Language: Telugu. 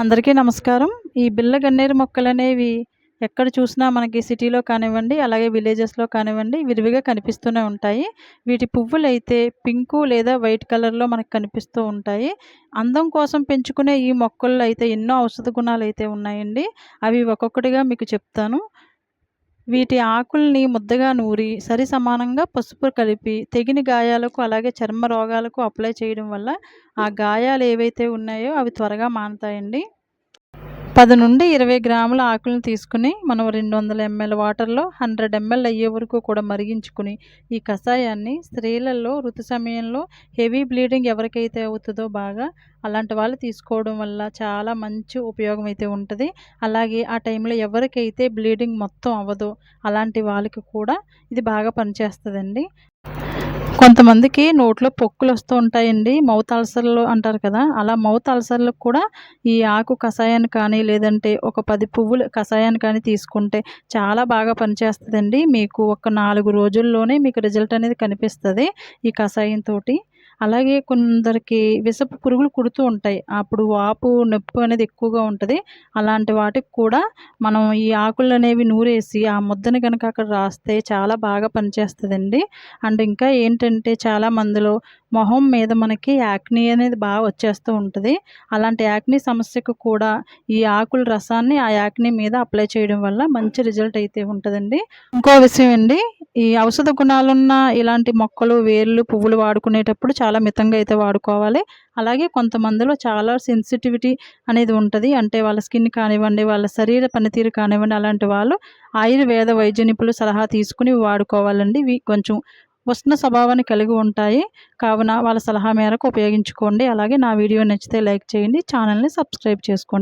అందరికీ నమస్కారం. ఈ బిళ్ళ గన్నేరు మొక్కలు అనేవి ఎక్కడ చూసినా మనకి సిటీలో కానివ్వండి అలాగే విలేజెస్లో కానివ్వండి విరివిగా కనిపిస్తూనే ఉంటాయి. వీటి పువ్వులు అయితే పింకు లేదా వైట్ కలర్లో మనకు కనిపిస్తూ ఉంటాయి. అందం కోసం పెంచుకునే ఈ మొక్కల్లో అయితే ఎన్నో ఔషధ గుణాలు అయితే ఉన్నాయండి. అవి ఒక్కొక్కటిగా మీకు చెప్తాను. వీటి ఆకుల్ని ముద్దగా నూరి సరి సమానంగా పసుపు కలిపి తెగిన గాయాలకు అలాగే చర్మ రోగాలకు అప్లై చేయడం వల్ల ఆ గాయాలు ఏవైతే ఉన్నాయో అవి త్వరగా మానుతాయండి పది నుండి ఇరవై గ్రాముల ఆకులను తీసుకుని మనం రెండు వందల ఎంఎల్ వాటర్లో హండ్రెడ్ ఎంఎల్ అయ్యే వరకు కూడా మరిగించుకుని ఈ కషాయాన్ని స్త్రీలలో ఋతు సమయంలో హెవీ బ్లీడింగ్ ఎవరికైతే అవుతుందో బాగా అలాంటి వాళ్ళు తీసుకోవడం వల్ల చాలా మంచి ఉపయోగం అయితే ఉంటుంది. అలాగే ఆ టైంలో ఎవరికైతే బ్లీడింగ్ మొత్తం అవ్వదో అలాంటి వాళ్ళకి కూడా ఇది బాగా పనిచేస్తుందండి. కొంతమందికి నోట్లో పొక్కులు వస్తూ ఉంటాయండి. మౌత్ అల్సర్లు అంటారు కదా అలా మౌత్ అల్సర్లకు కూడా ఈ ఆకు కషాయాన్ని కానీ లేదంటే ఒక పది పువ్వులు కషాయాన్ని కానీ తీసుకుంటే చాలా బాగా పనిచేస్తుందండి. మీకు ఒక నాలుగు రోజుల్లోనే మీకు రిజల్ట్ అనేది కనిపిస్తుంది ఈ కషాయంతో అలాగే కొందరికి విషపు పురుగులు కుడుతూ ఉంటాయి. అప్పుడు వాపు నొప్పి అనేది ఎక్కువగా ఉంటుంది. అలాంటి వాటికి కూడా మనం ఈ ఆకులు అనేవి నూరేసి ఆ ముద్దని కనుక అక్కడ రాస్తే చాలా బాగా పనిచేస్తుందండి. అండ్ ఇంకా ఏంటంటే చాలా మందిలో మొహం మీద మనకి యాక్నీ అనేది బాగా వచ్చేస్తూ ఉంటుంది. అలాంటి యాక్నీ సమస్యకు కూడా ఈ ఆకుల రసాన్ని ఆ యాక్నీ మీద అప్లై చేయడం వల్ల మంచి రిజల్ట్ అయితే ఉంటుందండి. ఇంకో విషయం అండి ఈ ఔషధ గుణాలున్న ఇలాంటి మొక్కలు వేర్లు పువ్వులు వాడుకునేటప్పుడు చాలా మితంగా అయితే వాడుకోవాలి. అలాగే కొంతమందిలో చాలా సెన్సిటివిటీ అనేది ఉంటుంది. అంటే వాళ్ళ స్కిన్ కానివ్వండి వాళ్ళ శరీర పనితీరు కానివ్వండి అలాంటి వాళ్ళు ఆయుర్వేద వైద్య నిపుణులు సలహా తీసుకుని వాడుకోవాలండి. ఇవి కొంచెం ఉష్ణ స్వభావాన్ని కలిగి ఉంటాయి. కావున వాళ్ళ సలహా మేరకు ఉపయోగించుకోండి. అలాగే నా వీడియో నచ్చితే లైక్ చేయండి. ఛానల్ని సబ్స్క్రైబ్ చేసుకోండి.